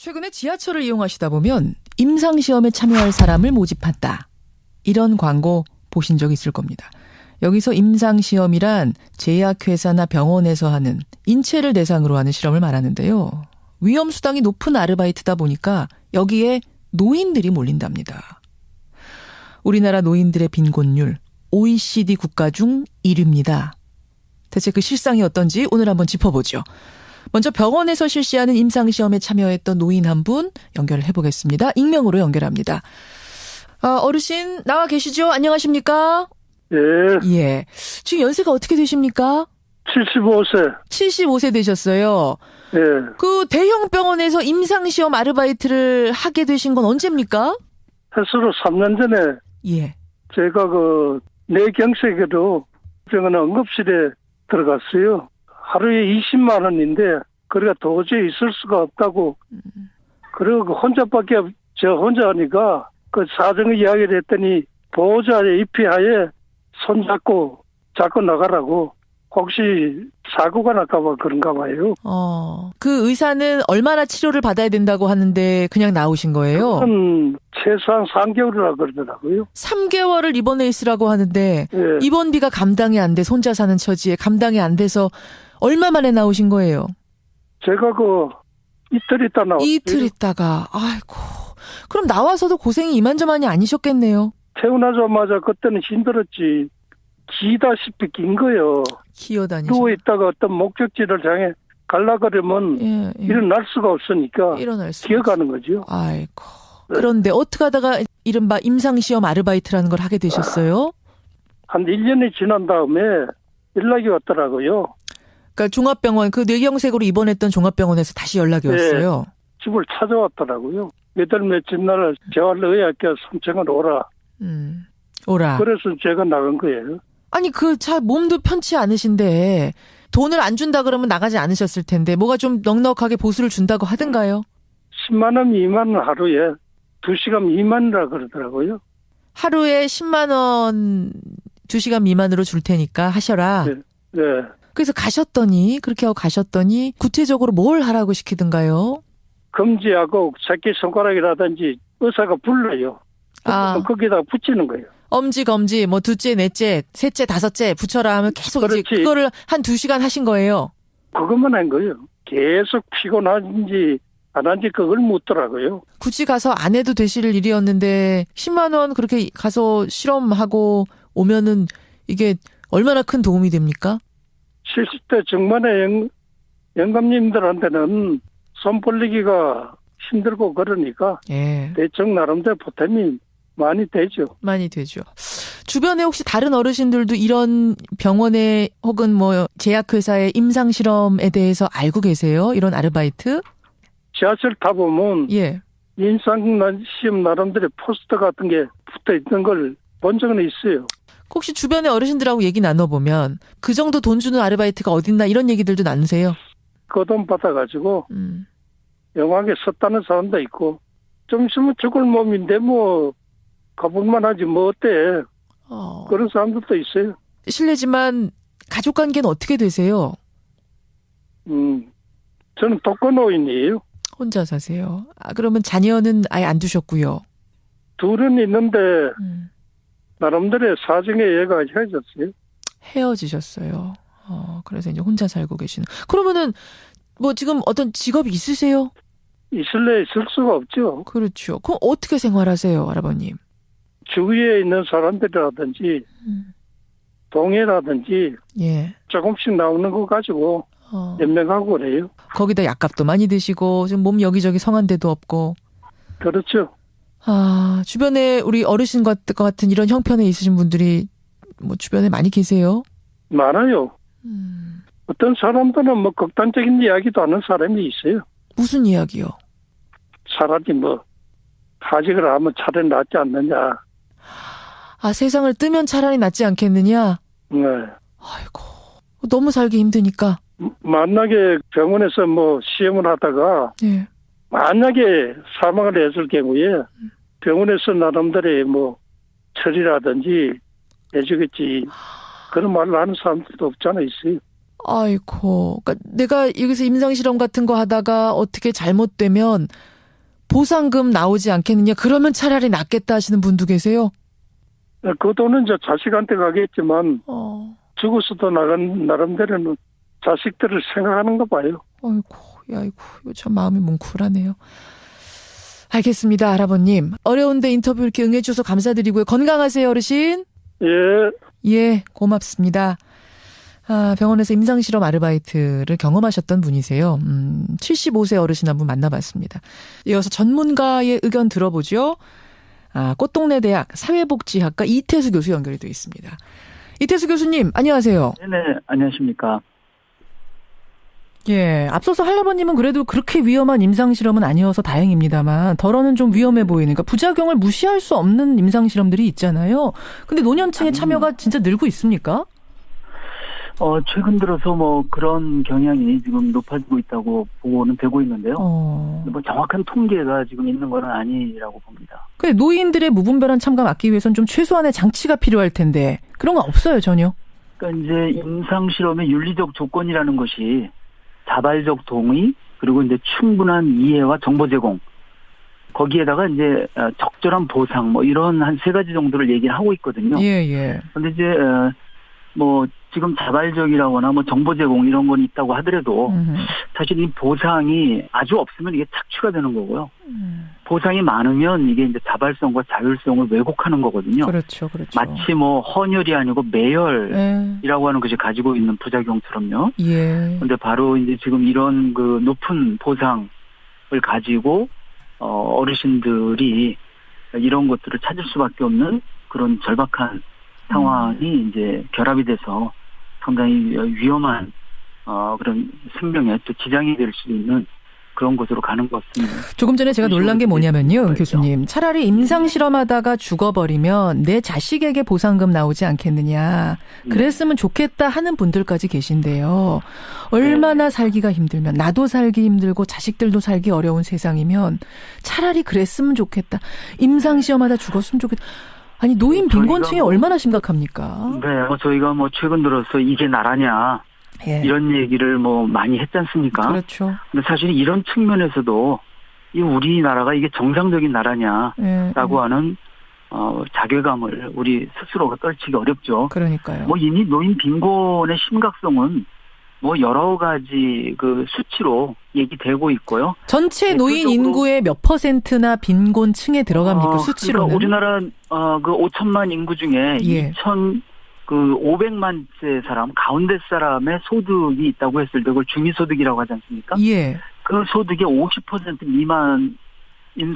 최근에 지하철을 이용하시다 보면 임상시험에 참여할 사람을 모집한다. 이런 광고 보신 적 있을 겁니다. 여기서 임상시험이란 제약회사나 병원에서 하는 인체를 대상으로 하는 실험을 말하는데요. 위험수당이 높은 아르바이트다 보니까 여기에 노인들이 몰린답니다. 우리나라 노인들의 빈곤율 OECD 국가 중 1위입니다. 대체 그 실상이 어떤지 오늘 한번 짚어보죠. 먼저 병원에서 실시하는 임상시험에 참여했던 노인 한 분 연결을 해보겠습니다. 익명으로 연결합니다. 아, 어르신 나와 계시죠? 안녕하십니까? 예, 예. 지금 연세가 어떻게 되십니까? 75세. 75세 되셨어요. 예, 그 대형 병원에서 임상시험 아르바이트를 하게 되신 건 언제입니까? 해수로 3년 전에 예. 제가 그 뇌경색으로 병원 응급실에 들어갔어요. 하루에 20만 원인데 그래가 도저히 있을 수가 없다고. 그리고 그 혼자밖에 없- 저 혼자 하니까 그 사정을 이야기를 했더니 보호자의 입회하에 손잡고 잡고 나가라고. 혹시 사고가 날까봐 그런가 봐요. 어. 그 의사는 얼마나 치료를 받아야 된다고 하는데 그냥 나오신 거예요? 음, 최소한 3개월이라 그러더라고요. 3개월을 입원해 있으라고 하는데 예. 입원비가 감당이 안 돼. 혼자 사는 처지에 감당이 안 돼서 얼마 만에 나오신 거예요? 제가 그 이틀 있다 나왔어요. 이틀 있다가 아이고. 그럼 나와서도 고생이 이만저만이 아니셨겠네요. 태어나자마자 그때는 힘들었지. 기다시피 긴 거요. 기어다니셔. 누워 있다가 어떤 목적지를 향해 갈라 그러면 예, 예. 일어날 수가 없으니까 일어날 수. 기어가는 거죠. 아이고. 그런데 어떻게 하다가 이른바 임상시험 아르바이트라는 걸 하게 되셨어요? 한 1년이 지난 다음에 연락이 왔더라고요. 그러니까 종합병원 그 뇌경색으로 입원했던 종합병원에서 다시 연락이 네. 왔어요. 집을 찾아왔더라고요. 몇달 며칠 날 재활의학교 삼청을 오라. 음. 오라. 그래서 제가 나간 거예요. 아니 그 차 몸도 편치 않으신데 돈을 안 준다 그러면 나가지 않으셨을 텐데 뭐가 좀 넉넉하게 보수를 준다고 하든가요? 10만 원, 2만 원 하루에 2시간 2만 원이라 그러더라고요. 하루에 10만 원 2시간 미만으로 줄 테니까 하셔라. 네. 네. 그래서 가셨더니 그렇게 하고 가셨더니 구체적으로 뭘 하라고 시키든가요? 검지하고 새끼 손가락이라든지 의사가 불러요. 아. 거기다 붙이는 거예요. 엄지 검지 뭐 둘째 넷째 셋째 다섯째 붙여라 하면 계속 이제 그렇지. 그거를 한 두 시간 하신 거예요. 그것만 한 거예요. 계속 피곤한지 안 한지 그걸 묻더라고요. 굳이 가서 안 해도 되실 일이었는데 10만 원 그렇게 가서 실험하고 오면은 이게 얼마나 큰 도움이 됩니까? 70대 중반의 영, 영감님들한테는 손 벌리기가 힘들고 그러니까 예. 대충 나름대로 보탬이 많이 되죠. 많이 되죠. 주변에 혹시 다른 어르신들도 이런 병원에 혹은 뭐 제약회사의 임상 실험에 대해서 알고 계세요? 이런 아르바이트? 지하철 타보면 예. 인상 시험 나름대로 포스터 같은 게 붙어 있는 걸 본 적은 있어요. 혹시 주변에 어르신들하고 얘기 나눠보면 그 정도 돈 주는 아르바이트가 어딨나 이런 얘기들도 나누세요? 그 돈 받아가지고 음. 영화에 썼다는 사람도 있고 좀 있으면 죽을 몸인데 뭐 가볼만 하지 뭐 어때 어, 그런 사람들도 있어요. 실례지만 가족 관계는 어떻게 되세요? 음 저는 독거노인이에요. 혼자 사세요. 아, 그러면 자녀는 아예 안 두셨고요. 둘은 있는데 음. 나름대로의 사정에 얘가 헤어졌어요. 헤어지셨어요. 어, 그래서 이제 혼자 살고 계시는. 그러면은 뭐 지금 어떤 직업이 있으세요? 있을래 있을 수가 없죠. 그렇죠. 그럼 어떻게 생활하세요, 할아버님? 주위에 있는 사람들이라든지 음. 동해라든지 예. 조금씩 나오는 거 가지고 어. 연명하고 그래요. 거기다 약값도 많이 드시고 지금 몸 여기저기 성한 데도 없고. 그렇죠. 아, 주변에 우리 어르신 같- 같은 이런 형편에 있으신 분들이 뭐 주변에 많이 계세요? 많아요. 음. 어떤 사람들은 뭐 극단적인 이야기도 하는 사람이 있어요. 무슨 이야기요? 차라리 뭐 하직을 하면 차라리 낫지 않느냐. 아, 세상을 뜨면 차라리 낫지 않겠느냐? 네. 아이고. 너무 살기 힘드니까. 만약에 병원에서 뭐 시험을 하다가 예. 만약에 사망을 했을 경우에 병원에서 나름대로의 뭐 처리라든지 해주겠지 그런 말을 하는 사람들도 없잖아 있어요. 아이고. 그러니까 내가 여기서 임상 실험 같은 거 하다가 어떻게 잘못되면 보상금 나오지 않겠느냐. 그러면 차라리 낫겠다 하시는 분도 계세요? 그 돈은 이제 자식한테 가겠지만 어. 죽어서도 나간 나름대로는 자식들을 생각하는가 봐요. 아이고, 아이고, 참 마음이 뭉클하네요. 알겠습니다, 할아버님. 어려운데 인터뷰 이렇게 응해주셔서 감사드리고요. 건강하세요, 어르신. 예, 예, 고맙습니다. 아, 병원에서 임상실험 아르바이트를 경험하셨던 분이세요. 음, 75세 어르신 한 분 만나봤습니다. 이어서 전문가의 의견 들어보죠. 아, 꽃동네 대학 사회복지학과 이태수 교수 연결이 되어 있습니다. 이태수 교수님, 안녕하세요. 네네, 안녕하십니까. 예, 앞서서 할아버님은 그래도 그렇게 위험한 임상 실험은 아니어서 다행입니다만, 덜어는 좀 위험해 보이는, 그러니까 부작용을 무시할 수 없는 임상 실험들이 있잖아요. 근데 노년층의 참여가 진짜 늘고 있습니까? 어, 최근 들어서 뭐 그런 경향이 지금 높아지고 있다고 보고는 되고 있는데요. 어. 뭐 정확한 통계가 지금 있는 건 아니라고 봅니다. 근데 노인들의 무분별한 참가 막기 위해선 좀 최소한의 장치가 필요할 텐데, 그런 거 없어요, 전혀. 그러니까 이제 임상 실험의 윤리적 조건이라는 것이 자발적 동의, 그리고 이제 충분한 이해와 정보 제공, 거기에다가 이제 어, 적절한 보상, 뭐 이런 한 세 가지 정도를 얘기를 하고 있거든요. 예, 예. 근데 이제, 어, 뭐 지금 자발적이라거나 뭐 정보 제공 이런 건 있다고 하더라도 음, 사실 이 보상이 아주 없으면 이게 착취가 되는 거고요. 음. 보상이 많으면 이게 이제 자발성과 자율성을 왜곡하는 거거든요. 그렇죠, 그렇죠. 마치 뭐 헌혈이 아니고 매혈이라고 예, 하는 것이 가지고 있는 부작용처럼요. 예. 근데 바로 이제 지금 이런 그 높은 보상을 가지고 어 어르신들이 이런 것들을 찾을 수밖에 없는 그런 절박한 상황이 이제 결합이 돼서 상당히 위험한 어 그런 생명에 또 지장이 될수 있는 그런 곳으로 가는 것 같습니다. 조금 전에 제가 놀란 게 뭐냐면요, 그렇죠. 교수님. 차라리 임상 실험하다가 죽어버리면 내 자식에게 보상금 나오지 않겠느냐. 그랬으면 좋겠다 하는 분들까지 계신데요. 얼마나 살기가 힘들면, 나도 살기 힘들고 자식들도 살기 어려운 세상이면 차라리 그랬으면 좋겠다. 임상 시험하다 죽었으면 좋겠다. 아니, 노인 빈곤층이 뭐- 얼마나 심각합니까? 네, 뭐 저희가 뭐 최근 들어서 이게 나라냐 예. 이런 얘기를 뭐 많이 했지 않습니까? 그렇죠. 근데 사실 이런 측면에서도 이 우리나라가 이게 정상적인 나라냐라고 예. 하는 어 자괴감을 우리 스스로가 떨치기 어렵죠. 그러니까요. 뭐 이미 노인 빈곤의 심각성은 뭐 여러 가지 그 수치로 얘기되고 있고요. 전체 노인 대표적으로- 인구의 몇 퍼센트나 빈곤층에 들어갑니까? 어, 수치로는? 그러니까 우리나라 어 그 5천만 인구 중에 예. 2천 그 500만째 사람 가운데 사람의 소득이 있다고 했을 때 그걸 중위소득이라고 하지 않습니까? 예. 그 소득의 50% 미만인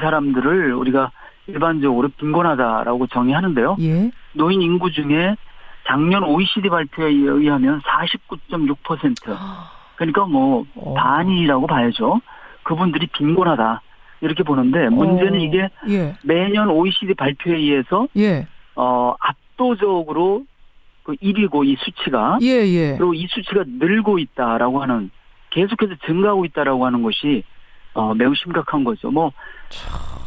사람들을 우리가 일반적으로 빈곤하다라고 정의하는데요. 예. 노인 인구 중에 작년 OECD 발표에 의하면 49.6% 그러니까 뭐 어. 반이라고 봐야죠. 그분들이 빈곤하다 이렇게 보는데 문제는 어. 이게 예. 매년 OECD 발표에 의해서 예. 어 압도적으로 그 1위고 이 수치가 예, 예. 그리고 이 수치가 늘고 있다라고 하는 계속해서 증가하고 있다라고 하는 것이 어 매우 심각한 거죠. 뭐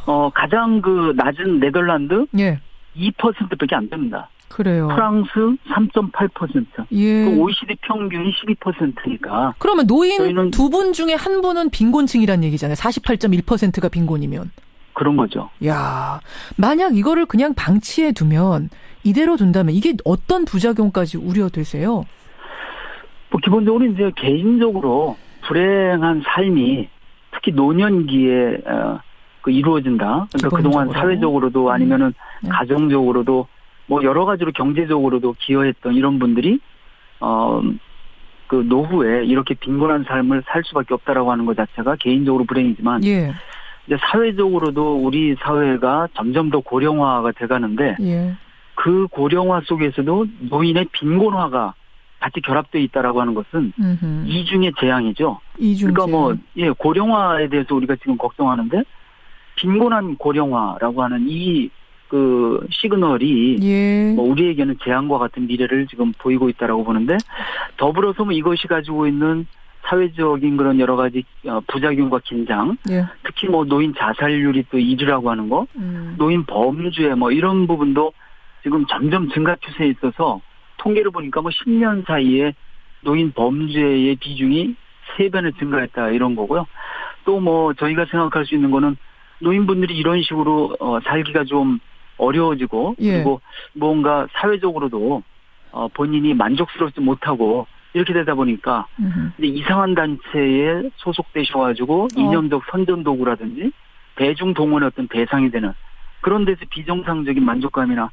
어, 가장 그 낮은 네덜란드 예. 2%밖에 안 됩니다. 그래요. 프랑스 3.8%. 예. 그 OECD 평균이 12%니까 그러면 노인 두 분 중에 한 분은 빈곤층이란 얘기잖아요. 48.1%가 빈곤이면. 그런 거죠. 야, 만약 이거를 그냥 방치해 두면 이대로 둔다면 이게 어떤 부작용까지 우려되세요? 뭐 기본적으로 이제 개인적으로 불행한 삶이 특히 노년기에 어, 그 이루어진다. 그러니까 그동안 기본적으로. 사회적으로도 아니면은 네. 가정적으로도 뭐 여러 가지로 경제적으로도 기여했던 이런 분들이 어 그 노후에 이렇게 빈곤한 삶을 살 수밖에 없다라고 하는 것 자체가 개인적으로 불행이지만 예. 이제 사회적으로도 우리 사회가 점점 더 고령화가 돼가는데 예. 그 고령화 속에서도 노인의 빈곤화가 같이 결합되어 있다라고 하는 것은 음흠. 이중의 재앙이죠. 이중재. 그러니까 뭐, 예, 고령화에 대해서 우리가 지금 걱정하는데, 빈곤한 고령화라고 하는 이, 그, 시그널이, 예. 뭐, 우리에게는 재앙과 같은 미래를 지금 보이고 있다라고 보는데, 더불어서 뭐 이것이 가지고 있는 사회적인 그런 여러 가지 어, 부작용과 긴장, 예. 특히 뭐 노인 자살률이 또 1위라고 하는 거, 음. 노인 범죄 뭐 이런 부분도 지금 점점 증가 추세에 있어서 통계를 보니까 뭐 10년 사이에 노인 범죄의 비중이 세 배나 증가했다 이런 거고요. 또 뭐 저희가 생각할 수 있는 거는 노인분들이 이런 식으로 어, 살기가 좀 어려워지고 예. 그리고 뭔가 사회적으로도 어, 본인이 만족스럽지 못하고 이렇게 되다 보니까 음흠. 근데 이상한 단체에 소속되셔가지고 이념적 선전 도구라든지 대중 동원의 어떤 대상이 되는 그런 데서 비정상적인 만족감이나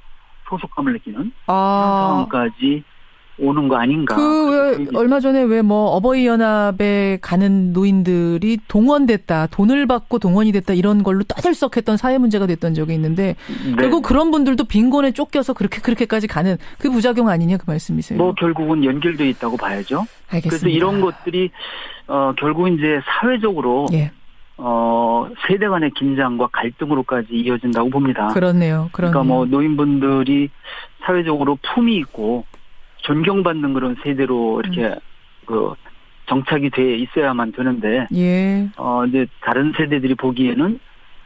소속감을 느끼는 아. 상황까지 오는 거 아닌가. 그 왜 얼마 전에 왜 뭐 어버이 연합에 가는 노인들이 동원됐다, 돈을 받고 동원이 됐다 이런 걸로 떠들썩했던 사회 문제가 됐던 적이 있는데 네. 결국 그런 분들도 빈곤에 쫓겨서 그렇게 그렇게까지 가는 그 부작용 아니냐 그 말씀이세요? 뭐 결국은 연결돼 있다고 봐야죠. 알겠습니다. 그래서 이런 것들이 어 결국 이제 사회적으로 예, 어 세대 간의 긴장과 갈등으로까지 이어진다고 봅니다. 그렇네요. 그렇네요. 그러니까 뭐 노인분들이 사회적으로 품이 있고 존경받는 그런 세대로 이렇게 음. 그 정착이 돼 있어야만 되는데 예, 어 이제 다른 세대들이 보기에는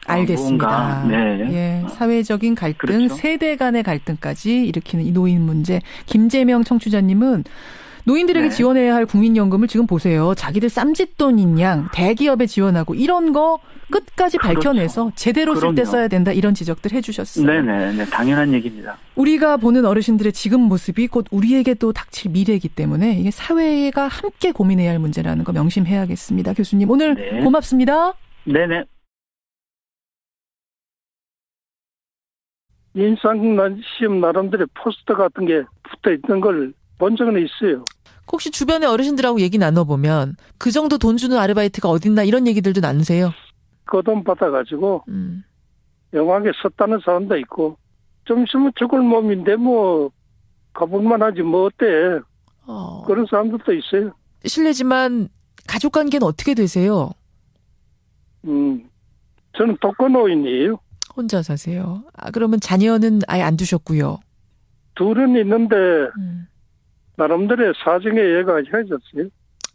어, 알겠습니다. 네. 예, 사회적인 갈등, 그렇죠. 세대 간의 갈등까지 일으키는 이 노인 문제. 김재명 청취자님은 노인들에게 네. 지원해야 할 국민연금을 지금 보세요. 자기들 쌈짓돈인 양 대기업에 지원하고 이런 거 끝까지 그렇죠. 밝혀내서 제대로 쓸때 그럼요. 써야 된다 이런 지적들 해주셨어요. 네네 네 당연한 얘기입니다. 우리가 보는 어르신들의 지금 모습이 곧 우리에게 또 닥칠 미래이기 때문에 이게 사회가 함께 고민해야 할 문제라는 거 명심해야겠습니다. 교수님 오늘 네. 고맙습니다. 네네 인상 시험 나름대로 포스터 같은 게 붙어 있는 걸 본 적은 있어요. 혹시 주변에 어르신들하고 얘기 나눠보면 그 정도 돈 주는 아르바이트가 어딨나 이런 얘기들도 나누세요? 그 돈 받아가지고 음. 영화에 썼다는 사람도 있고 좀 있으면 죽을 몸인데 뭐 가볼만 하지 뭐 어때 어, 그런 사람들도 있어요. 실례지만 가족 관계는 어떻게 되세요? 음 저는 독거노인이에요. 혼자 사세요. 아, 그러면 자녀는 아예 안 두셨고요. 둘은 있는데 음. 나름대로의 사정에 얘가 헤어졌어요.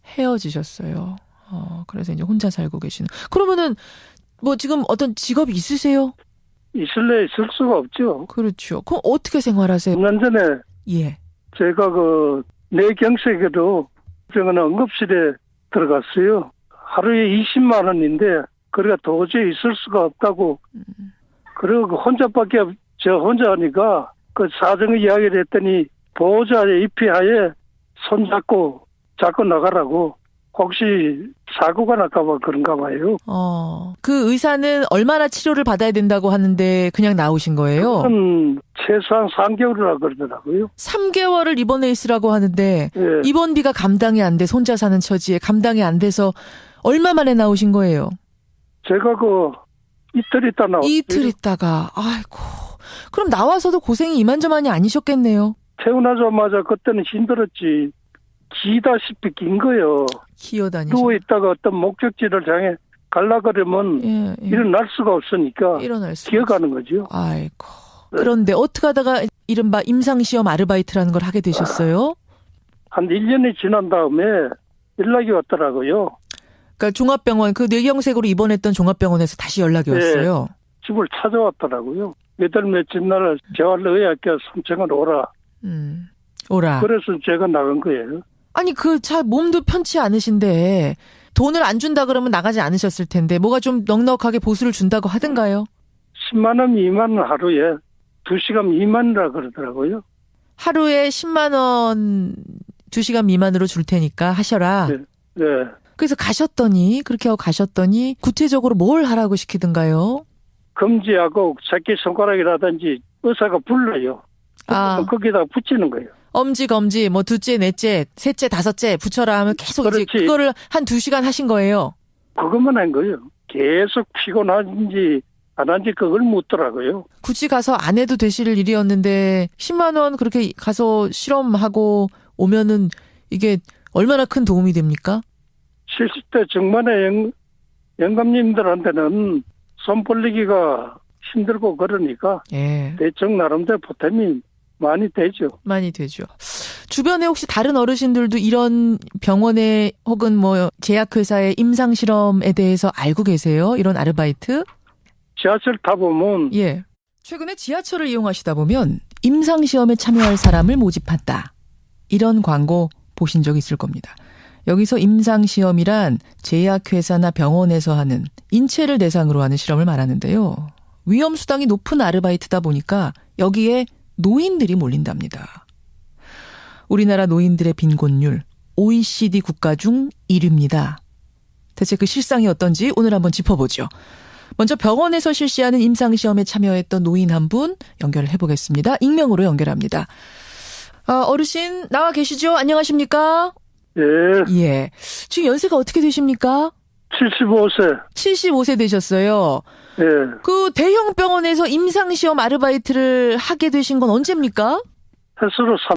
헤어지셨어요. 어, 그래서 이제 혼자 살고 계시는. 그러면은 뭐 지금 어떤 직업이 있으세요? 있을래 있을 수가 없죠. 그렇죠. 그럼 어떻게 생활하세요? 3년 전에 예. 제가 그 뇌경색에도 저는 응급실에 들어갔어요. 하루에 20만 원인데 그래가 도저히 있을 수가 없다고 그리고 그 혼자밖에 없- 저 혼자 하니까 그 사정을 이야기를 했더니 보호자의 입회하에 손잡고 잡고 나가라고 혹시 사고가 날까봐 그런가 봐요. 어, 그 의사는 얼마나 치료를 받아야 된다고 하는데 그냥 나오신 거예요? 그건 최소한 3개월이라 그러더라고요. 3개월을 입원해 있으라고 하는데 예. 입원비가 감당이 안 돼. 혼자 사는 처지에 감당이 안 돼서 얼마 만에 나오신 거예요? 제가 그 이틀 있다 나왔어요. 이틀 있다가 아이고. 그럼 나와서도 고생이 이만저만이 아니셨겠네요. 태어나자마자 그때는 힘들었지. 기다시피 긴 거요. 기어다니셔. 누워 있다가 어떤 목적지를 향해 갈라 그러면 예, 예. 일어날 수가 없으니까 일어날 수. 기어가는 거죠. 아이고. 그런데 어떻게 하다가 이른바 임상시험 아르바이트라는 걸 하게 되셨어요? 한 1년이 지난 다음에 연락이 왔더라고요. 그러니까 종합병원 그 뇌경색으로 입원했던 종합병원에서 다시 연락이 네. 왔어요. 집을 찾아왔더라고요. 몇달 며칠 날 재활의학교 선청을 오라. 음. 오라. 그래서 제가 나간 거예요. 아니 그 차 몸도 편치 않으신데 돈을 안 준다 그러면 나가지 않으셨을 텐데 뭐가 좀 넉넉하게 보수를 준다고 하든가요? 10만 원, 2만 원 하루에 2시간 2만이라 그러더라고요. 하루에 10만 원 2시간 미만으로 줄 테니까 하셔라. 네. 네. 그래서 가셨더니 그렇게 하고 가셨더니 구체적으로 뭘 하라고 시키든가요? 검지하고 새끼 손가락이라든지 의사가 불러요. 아, 거기다 붙이는 거예요. 엄지 검지 뭐 둘째, 넷째, 셋째, 다섯째 붙여라 하면 계속 이제 그렇지. 그거를 한 2시간 하신 거예요. 그것만 한 거예요. 계속 피곤한지 안 한지 그걸 묻더라고요. 굳이 가서 안 해도 되실 일이었는데 10만 원 그렇게 가서 실험하고 오면은 이게 얼마나 큰 도움이 됩니까? 70대 중반의 영, 영감님들한테는 손 벌리기가 힘들고 그러니까 예. 대충 나름대로 보탬이 많이 되죠. 많이 되죠. 주변에 혹시 다른 어르신들도 이런 병원에 혹은 뭐 제약회사의 임상 실험에 대해서 알고 계세요? 이런 아르바이트? 지하철 타보면 예. 최근에 지하철을 이용하시다 보면 임상 시험에 참여할 사람을 모집한다. 이런 광고 보신 적 있을 겁니다. 여기서 임상 시험이란 제약회사나 병원에서 하는 인체를 대상으로 하는 실험을 말하는데요. 위험 수당이 높은 아르바이트다 보니까 여기에 노인들이 몰린답니다. 우리나라 노인들의 빈곤율 OECD 국가 중 1위입니다. 대체 그 실상이 어떤지 오늘 한번 짚어보죠. 먼저 병원에서 실시하는 임상시험에 참여했던 노인 한 분 연결을 해보겠습니다. 익명으로 연결합니다. 아, 어르신 나와 계시죠? 안녕하십니까? 예, 예. 지금 연세가 어떻게 되십니까? 75세. 75세 되셨어요. 예, 그 대형 병원에서 임상시험 아르바이트를 하게 되신 건 언제입니까? 횟수로